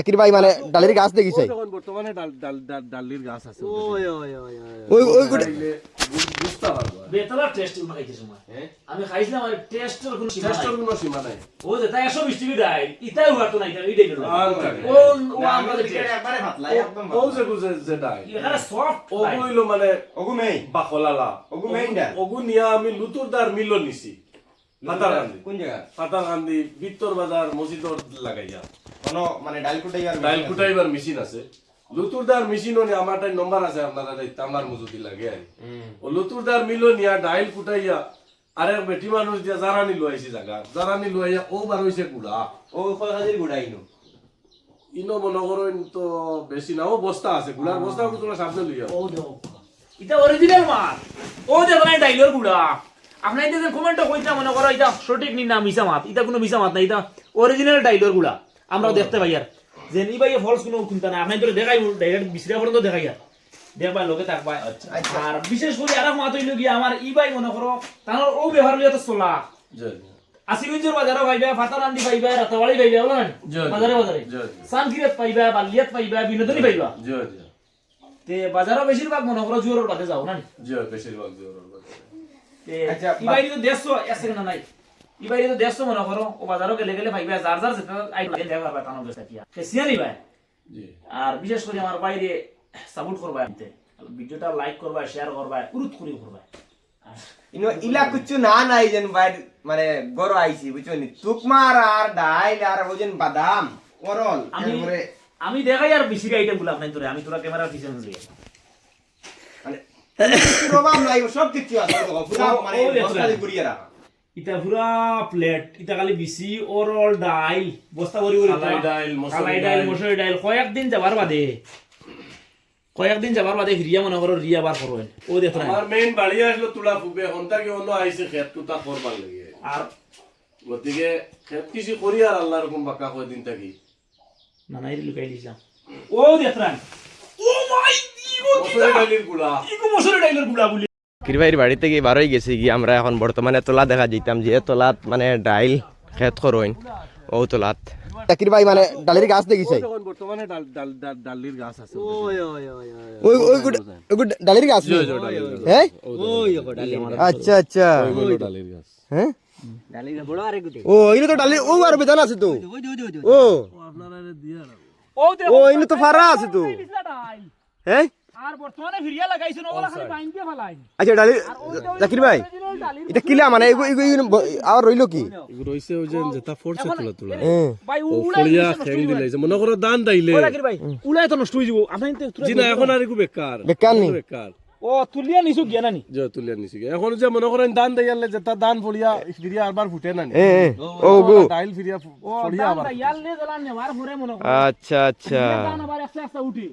জাকির ভাই মানে ডালের গাছ দেখিছে। যখন বর্তমানে ডাল ডাল ডাল ডালির গাছ আছে ওই ওই। বেতলার টেস্ট সময়। হ্যাঁ? আমি খাইছিলাম আর টেস্টের কোনো সীমা নাই। কোনো সীমা নাই। ও যে তাই একশো বিশ টিভি দেয় ইতাই হওয়ার তো নাই তাই এইটাই হলো। আর ও ও আমাদের টেস্ট ও যে গুজে যে ডাই এখানে সফট ও মানে ওগু বাকলালা। ওগু main ডাল। আমি লুতুরদার মিল নিছি। পাতার গান্ধী। কোন জায়গা? পাতার গান্ধী বিত্তর বাজার মসজিদর লাগাইয়া। কোন মানে ডাইল কুটাইবার মেশিন আছে। লুতুরদার মেশিন নি আমার নম্বর আছে আপনারা তামার মজুদি লাগে আর ও লুতুরদার মিল নিয়া ডাইল কুটাইয়া আরে বেটি মানুষ দিয়া জারানি লইছি জায়গা জারানি লইয়া ও বার হইছে গুড়া। ও কয় হাজার গুড়াই নো ইনো করো তো বেশি না ও বস্তা আছে গুড়ার বস্তা তোমরা সামনে লইয়া। ও দেখো এটা অরিজিনাল মাল। ও দেখো না ডাইলর গুড়া। আপনার যে কমেন্ট কইতা মনে করো এটা সঠিক নি না মিছা মাত? এটা কোনো মিছা মাত না এটা অরিজিনাল ডাইলর গুড়া আমরা দেখতে পাই আর। যে নি ভাই ফলস কোনো চিন্তা নাই আপনি তো দেখাই ডাইরেক্ট বিসরা পর্যন্ত দেখাই আর। দেখবা লোকে থাকবা আর বিশেষ করে আর মাত হইল গিয়া আমার ই ভাই মনে করো তার ও ব্যবহার লিয়া তো চলা। জয়। আসিগঞ্জের বাজারও পাইবা ফাতারান্দি পাইবা রাতাবাড়ি পাইবা বলেন বাজারে বাজারে। সানকিরাত পাইবা বালিয়াত পাইবা বিনোদনী পাইবা। জয় জয়। তে বাজারও বেশিরভাগ মনে করো জোরের বাদে যাও না জয় বেশিরভাগ জোর বাজারে। আচ্ছা, ইবাইরি তো দেড়শো এক সেকেন্ড নাই। ইবাইরি তো দেড়শো মনে করো ও বাজারও গেলে গেলে পাইবা যার যার যেটা আই দেখা পারবা কানো বেসা কিয়া সিয়ানি ভাই? আর বিশেষ করে আমার বাইরে সাপোর্ট করবা আনতে ভিডিওটা লাইক করবা শেয়ার করবা উরুত করি করবা। ইনো ইলা কিছু না নাই যেন বাইর মানে গরো আইছি বুঝছ নি? তুকমার আর ডাইল আর ওজন বাদাম করল আমি আমি দেখাই আর বেশি আইটেমগুলো আপনার তোরে আমি তোরা ক্যামেরার পিছনে দিয়ে কিছুর অভাব নাই সব কিছু আছে পুরা মানে ও লেখা। বস্তা দিয়ে ঘুরিয়ে রাখা ইটা পুরা প্লেট ইটা খালি বিসি ওরল ডাইল বস্তা ভরি ভরি ডাইল, মসুরি ডাইল ডাইল। ডাইল কয়েকদিন যাবার বাদে কয়েকদিন যাবার বাদে রিয়া মনে করো রিয়া বার করবেন ও দেখো আমার মেইন বাড়ি আসলো তুলা ফুবে এখন তাকে অন্য আইছে খেত তুতা করবার লাগে আর গতিকে খেত কিছু করি আর আল্লাহ রকম বাক্কা কয় দিন থাকি না নাই লুকাই দিছিলাম ও দেখো কিরভাইয়ের বাড়ি থেকে বারোই গেছি কি আমরা এখন বর্তমানে তোলা দেখা যেতাম যে তোলাত মানে ডাইল খেত করইন ও তোলাত ভাই মানে ডালের গাছ দেখিছে বর্তমানে ডাল ডাল ডাল ডালির গাছ আছে ওই ওই ওই ডালের গাছ? হ্যাঁ আচ্ছা আচ্ছা ডালির গাছ হ্যাঁ ও ইনো তো ডালের ও আর বেদানা আছে তো ও আপনারা ও ও ইনো তো ফারা আছে তো হ্যাঁ আর বর্তমানে ফিরিয়া লাগাইছেন ওগুলা খালি বাইন দিয়ে ফেলাইন আচ্ছা ডালের জাকির ভাই এটা কিলা মানে এগো এগো এগো আর রইল কি? রইছে ওই যে যেটা ফোরছে তুলা তুলা। ভাই ও খেং দিলাইছে করো দান দাইলে। ও ভাই উড়াই তো নষ্ট যাব। আপনি তো জি না এখন আর একটু বেকার। বেকার নি? বেকার। ও তুলিয়া নিছু গিয়া নানি? যে তুলিয়া নিছি এখন যে মনে করেন দান দেয়ালে যেটা দান ফড়িয়া ফিরিয়া ফুটে না এ এ, ও গো। ডাইল ফিরিয়া ফু- ও ফড়িয়া দান আবার দা ইয়াল লে দলান নেওয়ার মনে আচ্ছা আচ্ছা। দান আবার একটা একটা উঠি।